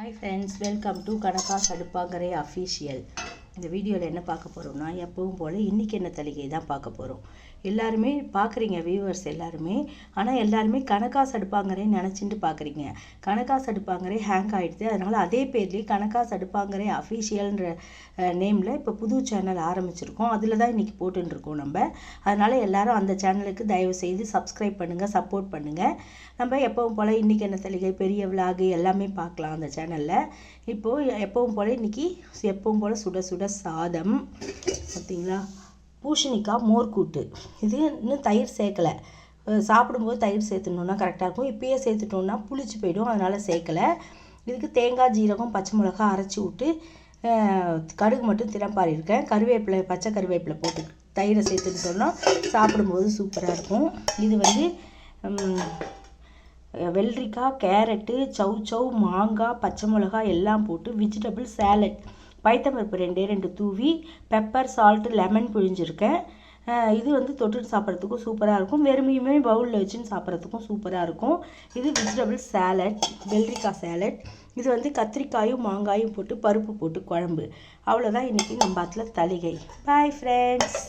hi friends welcome to Kanaka Saduppangarai official இந்த வீடியோவில் என்ன பார்க்க போகிறோம்னா எப்பவும் போல் இன்றைக்கி என்ன தலிகை தான் பார்க்க போகிறோம் எல்லாருமே பார்க்குறீங்க வியூவர்ஸ் எல்லாருமே. ஆனால் எல்லாருமே கணக்காசு அடுப்பாங்கரே நினச்சிட்டு பார்க்குறீங்க. கணக்காசு அடுப்பாங்கரே ஹேங் ஆகிடுது அதனால் அதே பேர்லேயே கணக்காசு அடுப்பாங்கரே அஃபீஷியல்ன்ற நேமில் இப்போ புது சேனல் ஆரம்பிச்சிருக்கோம். அதில் தான் இன்றைக்கி போட்டுருக்கோம் நம்ம. அதனால் எல்லாரும் அந்த சேனலுக்கு தயவு செய்து சப்ஸ்கிரைப் பண்ணுங்கள் சப்போர்ட் பண்ணுங்கள் நம்ம எப்பவும் போல் இன்றைக்கி என்ன தலிகை பெரிய விலாகு எல்லாமே பார்க்கலாம் அந்த சேனலில் இப்போது எப்பவும் போல் இன்றைக்கி எப்பவும் போல் சுட சுட சாதம் பார்த்தீங்களா பூஷணிக்காய் மோர்க்கூட்டு இது இன்னும் தயிர் சேர்க்கலை. சாப்பிடும்போது தயிர் சேர்த்துணுன்னா கரெக்டாக இருக்கும். இப்பயே சேர்த்துட்டோம்னா புளிச்சு போயிடும். அதனால் சேர்க்கலை. இதுக்கு தேங்காய் ஜீரகம் பச்சை மிளகா அரைச்சி விட்டு கடுகு மட்டும் திறம்பாரி இருக்கேன். கருவேப்பிலை பச்சை கருவேப்பிலை போட்டு தயிரை சேர்த்துக்கிட்டோம்னா சாப்பிடும்போது சூப்பராக இருக்கும். இது வந்து வெள்ளரிக்காய் கேரட்டு சௌ சௌ மாங்காய் பச்சை மிளகாய் எல்லாம் போட்டு வெஜிடபிள் சேலட் பைத்தம்பருப்பு ரெண்டே ரெண்டு தூவி பெப்பர் சால்ட்டு லெமன் புழிஞ்சிருக்கேன். இது வந்து தொட்டு சாப்பிட்றதுக்கும் சூப்பராக இருக்கும். வெறுமையுமே பவுலில் வச்சுன்னு சாப்பிட்றதுக்கும் சூப்பராக இருக்கும். இது வெஜிடபிள் சேலட் வெள்ளரிக்காய் சேலட் இது வந்து கத்திரிக்காயும் மாங்காயும் போட்டு பருப்பு போட்டு குழம்பு. அவ்வளோதான் இன்றைக்கி நம்ம அதில் தலிகை பாய் ஃப்ரெண்ட்ஸ்